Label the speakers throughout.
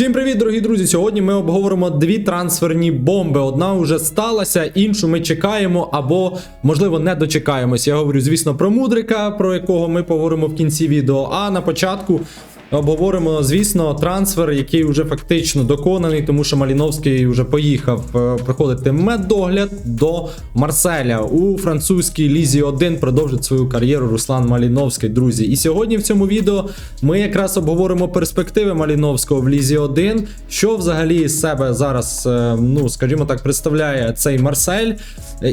Speaker 1: Всім привіт, дорогі друзі! Сьогодні ми обговоримо дві трансферні бомби. Одна вже сталася, іншу ми чекаємо або, можливо, не дочекаємось. Я говорю, звісно, про мудрика, про якого ми поговоримо в кінці відео. А на початку обговоримо, звісно, трансфер, який вже фактично доконаний, тому що Маліновський вже поїхав е, проходити медогляд до Марселя у французькій лізі 1 продовжить свою кар'єру Руслан Маліновський, друзі. І сьогодні в цьому відео ми якраз обговоримо перспективи Маліновського в лізі 1, що взагалі з себе зараз, е, ну скажімо так, представляє цей Марсель,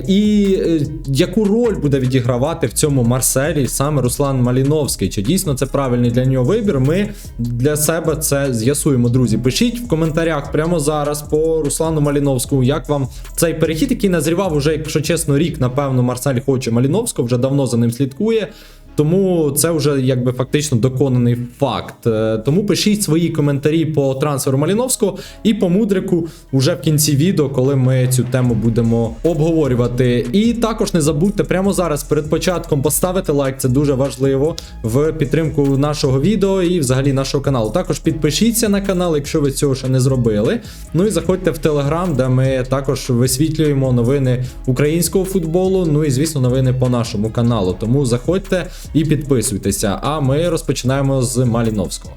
Speaker 1: і е, яку роль буде відігравати в цьому Марселі саме Руслан Маліновський. Чи дійсно це правильний для нього вибір? Ми для себе це з'ясуємо, друзі. Пишіть в коментарях прямо зараз по Руслану Маліновському, як вам цей перехід, який назрівав уже, якщо чесно, рік, напевно, Марсель хоче Маліновського, вже давно за ним слідкує. Тому це вже якби фактично доконаний факт. Е, Тому пишіть свої коментарі по трансферу Маліновського і по мудрику уже в кінці відео, коли ми цю тему будемо обговорювати. І також не забудьте прямо зараз перед початком поставити лайк, це дуже важливо в підтримку нашого відео і взагалі нашого каналу. Також підпишіться на канал, якщо ви цього ще не зробили. Ну і заходьте в телеграм, де ми також висвітлюємо новини українського футболу. Ну і звісно, новини по нашому каналу. Тому заходьте і підписуйтеся. А ми розпочинаємо з Маліновського.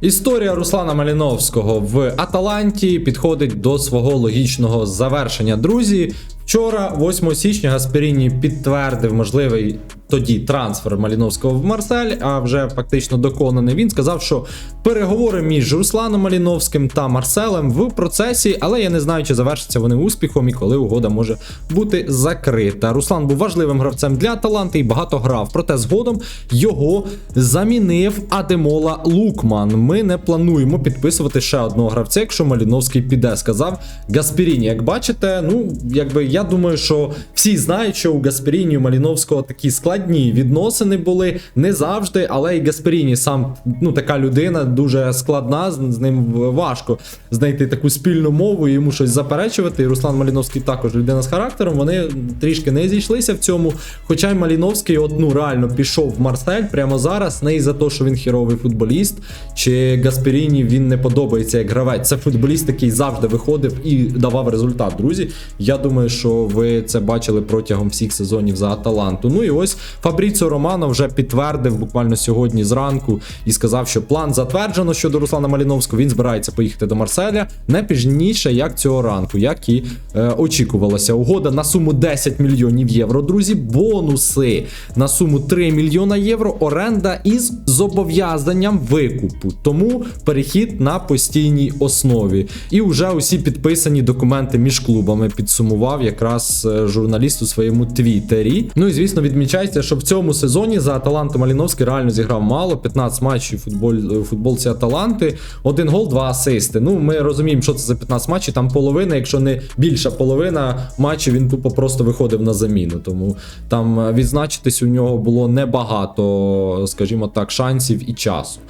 Speaker 1: Історія Руслана Маліновського в Аталанті підходить до свого логічного завершення. Друзі, вчора, 8 січня, Гасперіні підтвердив можливий тоді трансфер Маліновського в Марсель, а вже фактично доконаний. Він сказав, що переговори між Русланом Маліновським та Марселем в процесі, але я не знаю, чи завершаться вони успіхом і коли угода може бути закрита. Руслан був важливим гравцем для Аталанти і багато грав. Проте згодом його замінив Адемола Лукман. Ми не плануємо підписувати ще одного гравця, якщо Маліновський піде, сказав Гаспіріні. Як бачите, ну якби я думаю, що всі знають, що у Гаспіріні і Маліновського такі складні відносини були не завжди, але і Гаспіріні сам ну така людина дуже складна. З, ним важко знайти таку спільну мову і йому щось заперечувати. І Руслан Маліновський також людина з характером. Вони трішки не зійшлися в цьому. Хоча й Маліновський, от ну реально пішов в Марсель прямо зараз, не із-за того, що він хіровий футболіст, чи Гаспіріні він не подобається як гравець. Це футболіст, який завжди виходив і давав результат. Друзі. Я думаю, що ви це бачили протягом всіх сезонів за Аталанту. Ну і ось Фабріцо Романо вже підтвердив буквально сьогодні зранку і сказав, що план затверджено щодо Руслана Маліновського. Він збирається поїхати до Марселя не пізніше, як цього ранку, як і е, очікувалося. Угода на суму 10 мільйонів євро. Друзі, бонуси на суму 3 мільйона євро. Оренда із зобов'язанням викупу. Тому перехід на постійній основі. І вже усі підписані документи між клубами підсумував якраз е, журналіст у своєму твіттері. Ну і звісно, відмічається, що в цьому сезоні за Аталанту Маліновський реально зіграв мало. 15 матчів футболь, футболці Аталанти, один гол, два асисти. Ну, ми розуміємо, що це за 15 матчів. Там половина, якщо не більша половина матчів, він тупо просто виходив на заміну. Тому там е, відзначитись у нього було небагато, скажімо так, шансів і часу.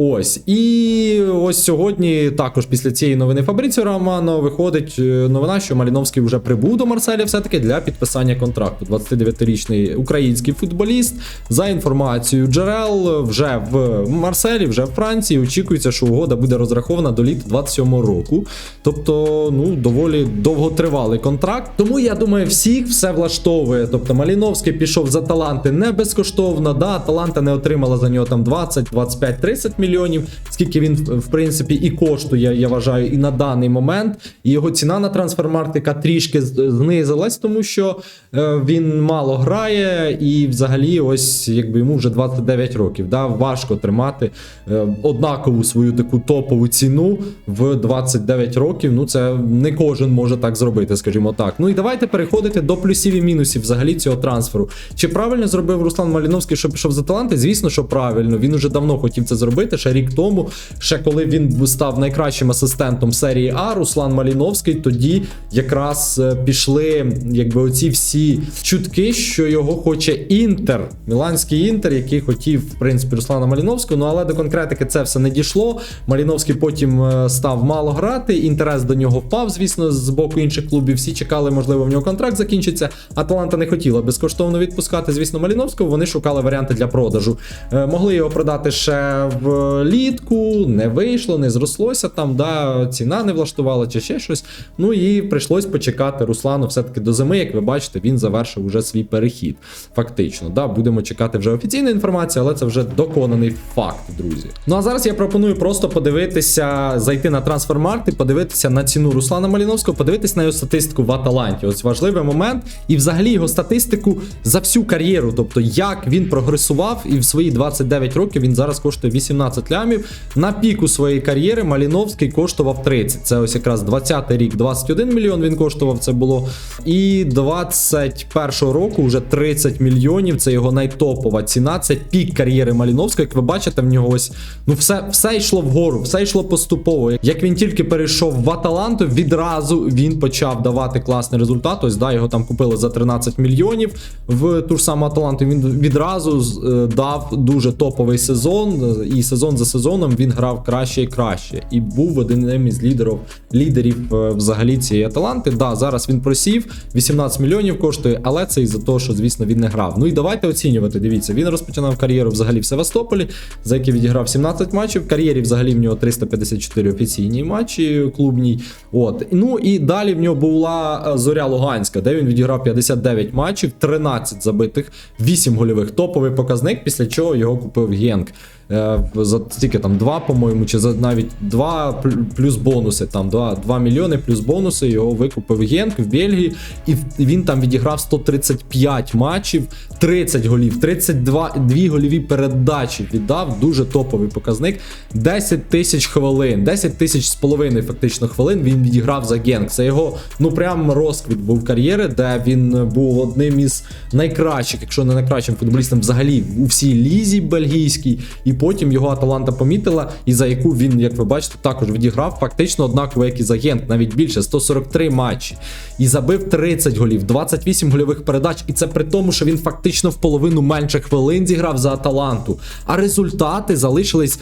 Speaker 1: Ось і ось сьогодні, також після цієї новини Фабріціо Романо виходить е, новина, що Маліновський вже прибув до Марселя все-таки для підписання контракту. 29-річний український футболіст. За інформацією джерел, вже в Марселі, вже в Франції. Очікується, що угода буде розрахована до літа 27-го року. Тобто, ну доволі довготривалий контракт. Тому я думаю, всіх все влаштовує. Тобто, Маліновський пішов за таланти не безкоштовно. Да, Таланта не отримала за нього там 20, 25, 30 мільйонів мільйонів, скільки він в принципі і коштує, я вважаю, і на даний момент. І його ціна на трансфермартика трішки знизилась, тому що е, він мало грає, і взагалі, ось якби йому вже 29 років. Да, Важко тримати е, однакову свою таку топову ціну в 29 років. Ну це не кожен може так зробити, скажімо так. Ну і давайте переходити до плюсів і мінусів взагалі цього трансферу. Чи правильно зробив Руслан Маліновський, що пішов за таланти? Звісно, що правильно. Він уже давно хотів це зробити ще рік тому, ще коли він став найкращим асистентом серії А, Руслан Маліновський, тоді якраз е, пішли якби оці всі чутки, що його хоче Інтер, Міланський Інтер, який хотів, в принципі, Руслана Маліновського. Ну але до конкретики це все не дійшло. Маліновський потім е, став мало грати. Інтерес до нього впав, звісно, з боку інших клубів. Всі чекали, можливо, в нього контракт закінчиться. Аталанта не хотіла безкоштовно відпускати, звісно, Маліновського. Вони шукали варіанти для продажу. Е, Могли його продати ще в влітку, не вийшло, не зрослося там, да, ціна не влаштувала чи ще щось. Ну і прийшлось почекати Руслану все-таки до зими. Як ви бачите, він завершив уже свій перехід. Фактично, да, будемо чекати вже офіційної інформації, але це вже доконаний факт, друзі. Ну а зараз я пропоную просто подивитися, зайти на трансфермаркт і подивитися на ціну Руслана Маліновського, подивитися на його статистику в Аталанті. Ось важливий момент, і взагалі його статистику за всю кар'єру. Тобто, як він прогресував, і в свої 29 років він зараз коштує 18 лямів. На піку своєї кар'єри Маліновський коштував 30. Це ось якраз 20-й рік, 21 мільйон він коштував. Це було. І 21-го року вже 30 мільйонів. Це його найтопова ціна. Це пік кар'єри Маліновського. Як ви бачите, в нього ось ну все, все йшло вгору, все йшло поступово. Як він тільки перейшов в Аталанту, відразу він почав давати класний результат. Ось да, його там купили за 13 мільйонів в ту ж саму Аталанту. Він відразу е, дав дуже топовий сезон, е, і сезон за сезоном він грав краще і краще. І був одним із лідерів лідерів е, взагалі цієї Аталанти. Да, зараз він просів, 18 мільйонів коштує, але це із-за того, що звісно він не грав. Ну і давайте оцінювати. Дивіться, він розпочинав кар'єру взагалі в Севастополі, за який відіграв 17 матчів. В кар'єрі взагалі в нього 354 офіційні матчі клубній. От ну і далі в нього була е, зоря Луганська, де він відіграв 59 матчів, 13 забитих, 8 гольових. Топовий показник, після чого його купив Генк. Е, За стільки там 2, по-моєму, чи за навіть 2 плюс бонуси. Там 2, 2 мільйони плюс бонуси. Його викупив Генк в Бельгії, і він там відіграв 135 матчів, 30 голів, 32 дві гольові передачі. Віддав дуже топовий показник. 10 тисяч хвилин, 10 тисяч з половиною фактично хвилин він відіграв за Генк. Це його ну прям розквіт був кар'єри, де він був одним із найкращих, якщо не найкращим футболістом взагалі у всій лізі бельгійській. І потім його Аталанта помітила, і за яку він, як ви бачите, також відіграв фактично однаково, як і за Гент, навіть більше 143 матчі. І забив 30 голів, 28 гольових передач. І це при тому, що він фактично в половину менше хвилин зіграв за Аталанту. А результати залишились.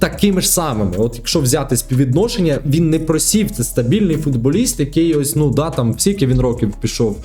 Speaker 1: Такими ж самими, от якщо взяти співвідношення, він не просів. Це стабільний футболіст, який ось, ну да, там скільки він років пішов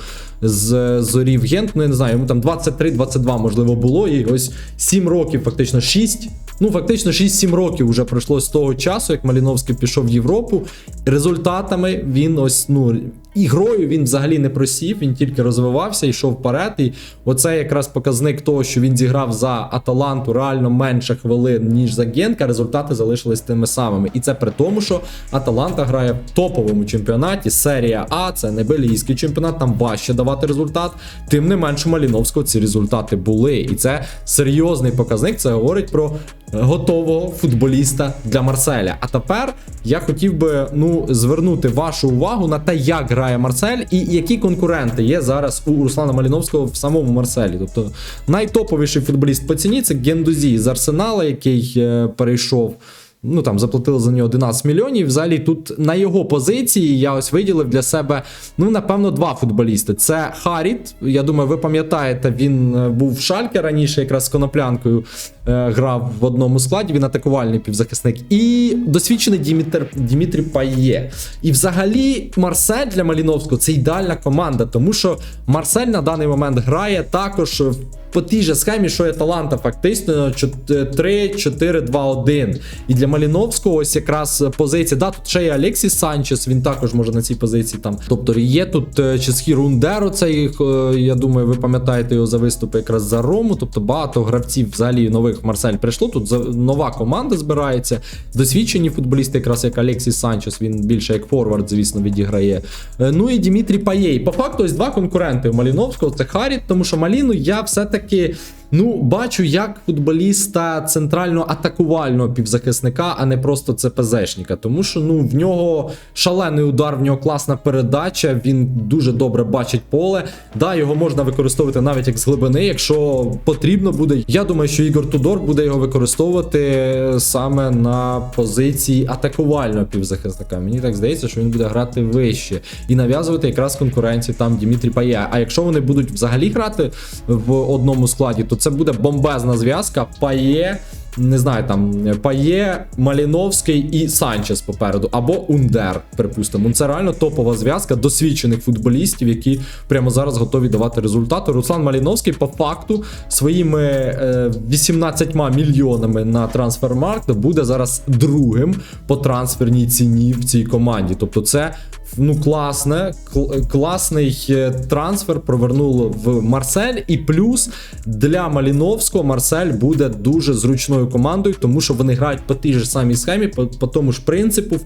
Speaker 1: з зорі в Гент, ну я не знаю, йому там 23-22 можливо було, і ось 7 років, фактично 6. Ну, фактично 6-7 років вже пройшло з того часу, як Маліновський пішов в Європу. Результатами він ось, ну, ігрою він взагалі не просів, він тільки розвивався, йшов вперед. І оце якраз показник того, що він зіграв за Аталанту реально менше хвилин, ніж за Генка. Результати залишились тими самими. І це при тому, що Аталанта грає в топовому чемпіонаті. Серія А, це не бельгійський чемпіонат, там важче давати результат. Тим не менше, Маліновського ці результати були. І це серйозний показник. Це говорить про готового футболіста для Марселя. А тепер я хотів би ну звернути вашу увагу на те, як грає Марсель і які конкуренти є зараз у Руслана Маліновського в самому Марселі. Тобто найтоповіший футболіст по ціні це Гендузі з Арсенала, який е, перейшов. Ну там заплатили за нього 11 мільйонів. Взагалі тут на його позиції я ось виділив для себе ну напевно два футболісти. Це Харіт. Я думаю, ви пам'ятаєте, він е, був в Шальке раніше, якраз з коноплянкою е, грав в одному складі. Він атакувальний півзахисник. І досвідчений Дімітр Дімітрі Пає. І взагалі Марсель для Маліновського це ідеальна команда, тому що Марсель на даний момент грає також по тій же схемі, що є таланта, фактично 3-4-2-1. І для Маліновського ось якраз позиція. Да, тут ще є Алексіс Санчес, він також може на цій позиції там. Тобто є тут е, Чесхі Рундеро, цей, е, я думаю, ви пам'ятаєте його за виступи якраз за Рому. Тобто багато гравців взагалі нових Марсель прийшло. Тут нова команда збирається. Досвідчені футболісти, якраз як Алексіс Санчес, він більше як форвард, звісно, відіграє. Е, ну і Дімітрій Паєй. По факту, ось два конкуренти у Маліновського це Харіт, тому що Маліну я все-таки все-таки ну, бачу як футболіста центрально атакувального півзахисника, а не просто ЦПЗшника. Тому що ну, в нього шалений удар, в нього класна передача, він дуже добре бачить поле. Да, його можна використовувати навіть як з глибини, якщо потрібно буде. Я думаю, що Ігор Тудор буде його використовувати саме на позиції атакувального півзахисника. Мені так здається, що він буде грати вище і нав'язувати якраз конкуренцію там Дімітрі Пая. А якщо вони будуть взагалі грати в одному складі, то це буде бомбезна зв'язка. Пає не знаю, там Пає, Маліновський і Санчес попереду, або Ундер, припустимо. Ну, Це реально топова зв'язка досвідчених футболістів, які прямо зараз готові давати результати. Руслан Маліновський по факту своїми е, 18 мільйонами на трансфермаркт буде зараз другим по трансферній ціні в цій команді. Тобто, це ну класне, класний е, трансфер провернуло в Марсель. І плюс для Маліновського Марсель буде дуже зручною командою, тому що вони грають по тій ж самій схемі, по, по тому ж принципу.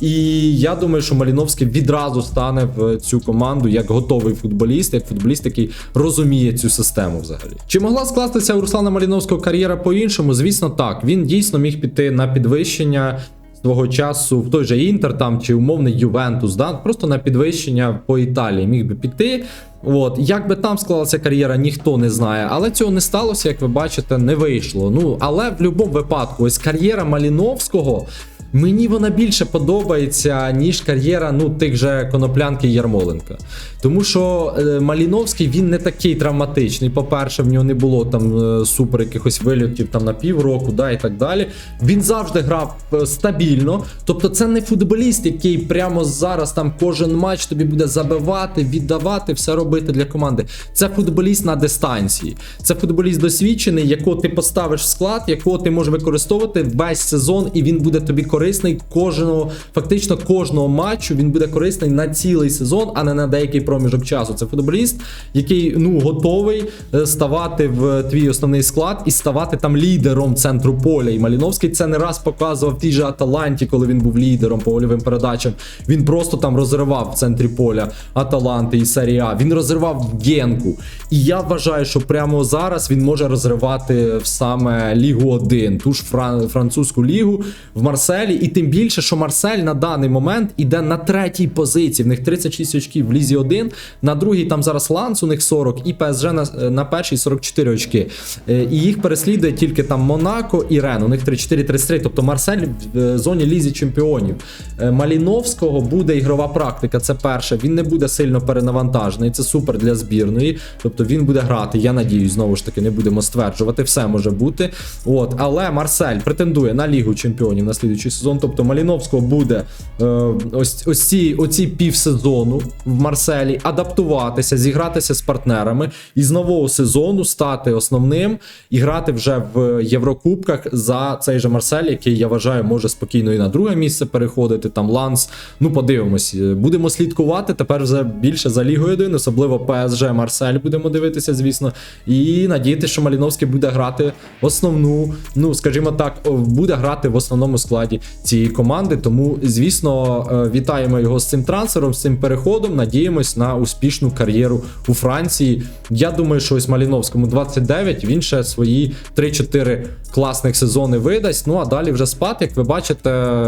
Speaker 1: І я думаю, що Маліновський відразу стане в цю команду як готовий футболіст, як футболіст, який розуміє цю систему взагалі. Чи могла скластися у Руслана Маліновського кар'єра по-іншому? Звісно, так. Він дійсно міг піти на підвищення свого часу в той же Інтер там чи умовний Ювентус, да? просто на підвищення по Італії міг би піти. От, як би там склалася кар'єра, ніхто не знає. Але цього не сталося, як ви бачите, не вийшло. Ну, але в будь-якому випадку, ось кар'єра Маліновського. Мені вона більше подобається, ніж кар'єра ну, тих же Коноплянки Ярмоленка. Тому що е, Маліновський він не такий травматичний. По-перше, в нього не було там е, супер якихось вильотів там на півроку, да, і так далі. Він завжди грав е, стабільно. Тобто, це не футболіст, який прямо зараз там кожен матч тобі буде забивати, віддавати, все робити для команди. Це футболіст на дистанції. Це футболіст досвідчений, якого ти поставиш в склад, якого ти можеш використовувати весь сезон, і він буде тобі корисний кожного, фактично кожного матчу. Він буде корисний на цілий сезон, а не на деякий проміжок часу. Це футболіст, який ну готовий е, ставати в твій основний склад і ставати там лідером центру поля. І Маліновський це не раз показував в тій же Аталанті, коли він був лідером по вольовим передачам. Він просто там розривав в центрі поля Аталанти і серії А. Він розривав Генку. І я вважаю, що прямо зараз він може розривати саме Лігу 1, ту ж французьку лігу в Марселі. І тим більше, що Марсель на даний момент іде на третій позиції. В них 36 очків в Лізі 1, на другій там зараз Ланс, у них 40, і ПСЖ на, на першій 44 очки. Е, І їх переслідує тільки там Монако і Рен. У них 34-33. Тобто Марсель в е, зоні Лізі чемпіонів. Е, Маліновського буде ігрова практика. Це перше. Він не буде сильно перенавантажений. Це супер для збірної. Тобто він буде грати. Я надіюсь, знову ж таки, не будемо стверджувати. Все може бути. От, але Марсель претендує на Лігу чемпіонів на слідуючий сезон. Тобто Маліновського буде е, ось, ось ці оці півсезону в Марселі адаптуватися, зігратися з партнерами і з нового сезону стати основним і грати вже в Єврокубках за цей же Марсель, який я вважаю може спокійно і на друге місце переходити. Там Ланс. Ну подивимось, будемо слідкувати тепер вже більше за Лігою 1, особливо ПСЖ Марсель будемо дивитися, звісно. І надіятися, що Маліновський буде грати основну, ну скажімо так, буде грати в основному складі цієї команди. Тому, звісно, е, вітаємо його з цим трансфером, з цим переходом. Надіємось на успішну кар'єру у Франції. Я думаю, що ось Маліновському 29, він ще свої 3-4 класних сезони видасть. Ну а далі вже спад, як ви бачите,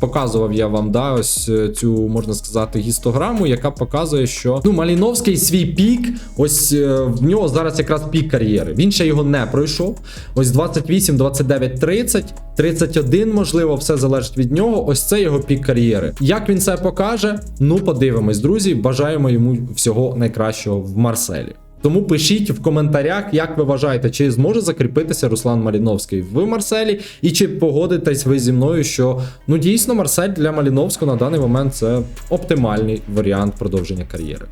Speaker 1: показував я вам да, ось е, цю можна сказати гістограму, яка показує, що ну Маліновський свій пік, ось е, в нього зараз якраз пік кар'єри. Він ще його не пройшов. Ось 28, 29, 30, 31, можливо, все залежить від нього. Ось це його пік кар'єри. Як він це покаже? Ну, подивимось, друзі. Бажаємо йому всього найкращого в Марселі. Тому пишіть в коментарях, як ви вважаєте, чи зможе закріпитися Руслан Маліновський в Марселі, і чи погодитесь ви зі мною, що ну дійсно Марсель для Маліновського на даний момент це оптимальний варіант продовження кар'єри.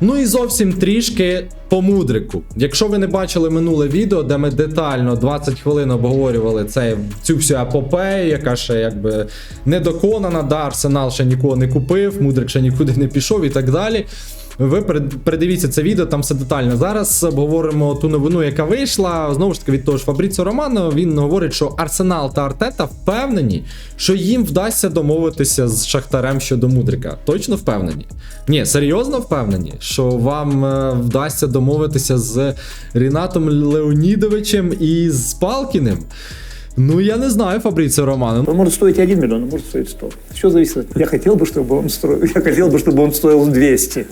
Speaker 1: Ну і зовсім трішки по мудрику. Якщо ви не бачили минуле відео, де ми детально 20 хвилин обговорювали цей, цю всю епопею, яка ще якби недоконана, да, Арсенал ще нікого не купив, мудрик ще нікуди не пішов і так далі. Ви перед- передивіться це відео, там все детально. Зараз обговоримо ту новину, яка вийшла. Знову ж таки, від того ж Фабріцо Романо. Він говорить, що Арсенал та Артета впевнені, що їм вдасться домовитися з Шахтарем щодо Мудрика. Точно впевнені? Ні, серйозно впевнені, що вам е, вдасться домовитися з Рінатом Леонідовичем і з Палкіним. Ну, я не знаю, Фабріцо Романо.
Speaker 2: Он может стоить 1 миллион, а может стоить 100. Все зависит. от- Я хотел бы, чтобы он стоил, я хотел бы, чтобы он стоил 200.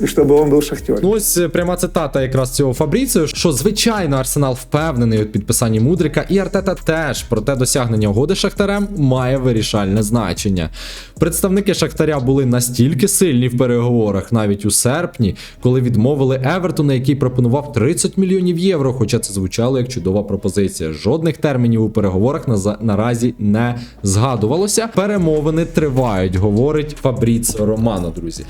Speaker 2: и чтобы он был шахтер.
Speaker 1: Ну, ось е, пряма цитата якраз цього Фабріціо, що звичайно Арсенал впевнений у підписанні Мудрика, і Артета теж, проте досягнення угоди Шахтарем має вирішальне значення. Представники Шахтаря були настільки сильні в переговорах навіть у серпні, коли відмовили Евертону, який пропонував 30 мільйонів євро, хоча це звучало як чудова пропозиція. Жодних термінів у переговорах на наразі не згадувалося. Перемовини тривають, говорить Фабріціо Романо, друзі.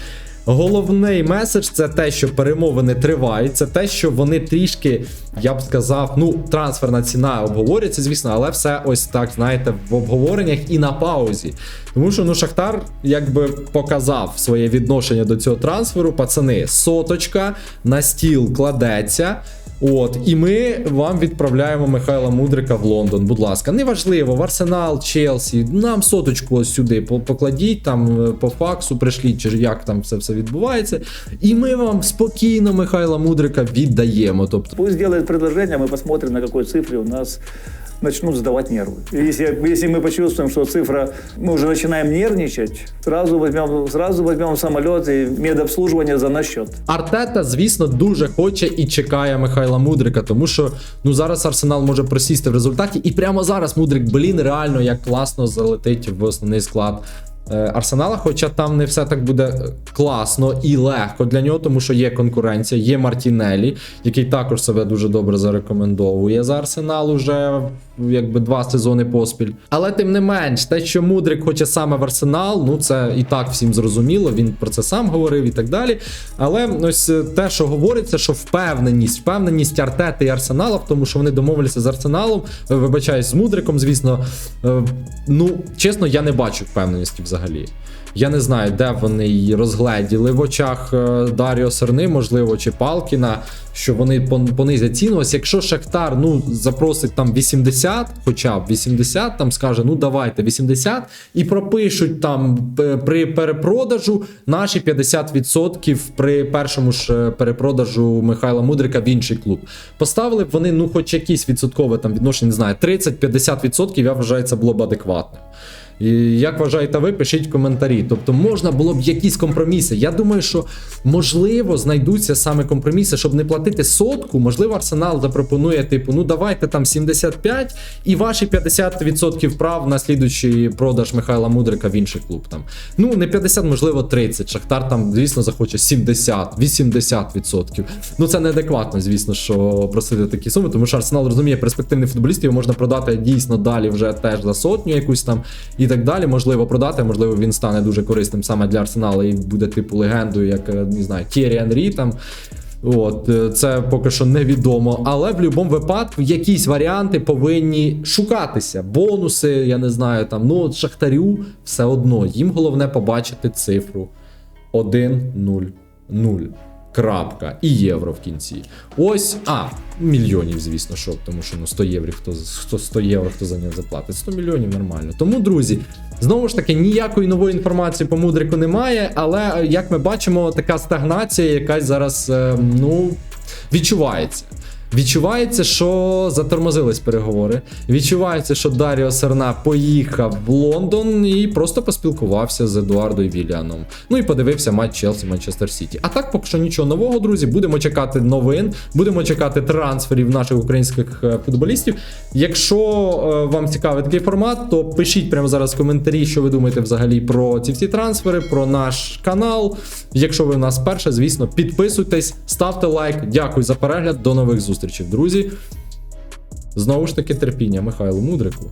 Speaker 1: Головний меседж це те, що перемовини тривають, це те, що вони трішки, я б сказав, ну, трансферна ціна обговорюється, звісно, але все ось так, знаєте, в обговореннях і на паузі. Тому що ну Шахтар якби показав своє відношення до цього трансферу. Пацани, соточка на стіл кладеться. От, і ми вам відправляємо Михайла Мудрика в Лондон. Будь ласка, неважливо, в Арсенал, Челсі. Нам соточку ось сюди покладіть, там е, по факсу пришліть, чи як там все все відбувається. І ми вам спокійно Михайла Мудрика віддаємо. Тобто,
Speaker 2: Пусть делает предложення, ми посмотрим, на якій цифрі у нас начнут сдавать нервы. И Если, если мы почувствуем, что цифра, мы уже начинаем нервничать, сразу возьмем, сразу возьмем самолет и медобслуживание за наш счет.
Speaker 1: Артета, звісно, дуже хоче і чекає Михайла Мудрика, тому що ну зараз Арсенал може просісти в результаті, і прямо зараз Мудрик, блін, реально як класно залетить в основний склад. е, Арсенала, хоча там не все так буде класно і легко для нього, тому що є конкуренція, є Мартінелі, який також себе дуже добре зарекомендовує за Арсенал уже якби два сезони поспіль. Але тим не менш, те, що Мудрик хоче саме в Арсенал, ну це і так всім зрозуміло. Він про це сам говорив і так далі. Але ось е, те, що говориться, що впевненість, впевненість Артети і Арсенала, в тому, що вони домовилися з Арсеналом, е, вибачаюсь, з Мудриком, звісно. Ну, чесно, я не бачу впевненості взагалі. Я не знаю, де вони її розгледіли в очах е, Даріо Серни, можливо, чи Палкіна, що вони пон- понизять ціну. Ось якщо Шахтар ну, запросить там 80, хоча б 80, там скаже, ну давайте 80, і пропишуть там е, при перепродажу наші 50% при першому ж е, перепродажу Михайла Мудрика в інший клуб. Поставили б вони, ну, хоч якісь відсоткове там відношення, не знаю, 30-50%, я вважаю, це було б адекватно. Як вважаєте ви, пишіть коментарі. Тобто можна було б якісь компроміси. Я думаю, що можливо знайдуться саме компроміси, щоб не платити сотку. Можливо, Арсенал запропонує, типу, ну давайте там 75 і ваші 50% прав на слідуючий продаж Михайла Мудрика в інший клуб. Там. Ну, не 50, можливо, 30. Шахтар там, звісно, захоче 70, 80%. Ну це неадекватно, звісно, що просити такі суми, тому що Арсенал розуміє перспективних футболістів, його можна продати дійсно далі вже теж за сотню якусь там так далі. Можливо, продати, можливо, він стане дуже корисним саме для Арсенала і буде типу легендою, як е, не знаю, Тєрі Анрі там. От, е, це поки що невідомо. Але в будь-якому випадку якісь варіанти повинні шукатися. Бонуси, я не знаю, там, ну, Шахтарю все одно. Їм головне побачити цифру 1-0-0. Крапка і євро в кінці. Ось, а, мільйонів, звісно, що, тому що ну 100 євро, хто, хто 100 євро, хто за нього заплатить. 100 мільйонів нормально. Тому, друзі, знову ж таки, ніякої нової інформації по мудрику немає, але е, як ми бачимо, така стагнація якась зараз, е, ну, відчувається. Відчувається, що затормозились переговори. Відчувається, що Даріо Серна поїхав в Лондон і просто поспілкувався з Едуардо Віліаном. Ну і подивився матч Челсі Манчестер Сіті. А так, поки що нічого нового, друзі. Будемо чекати новин, будемо чекати трансферів наших українських е, футболістів. Якщо е, вам цікавий такий формат, то пишіть прямо зараз в коментарі, що ви думаєте взагалі про ці всі трансфери, про наш канал. Якщо ви в нас перше, звісно, підписуйтесь, ставте лайк. Дякую за перегляд. До нових зустрічей, друзі. Знову ж таки, терпіння Михайлу Мудрику.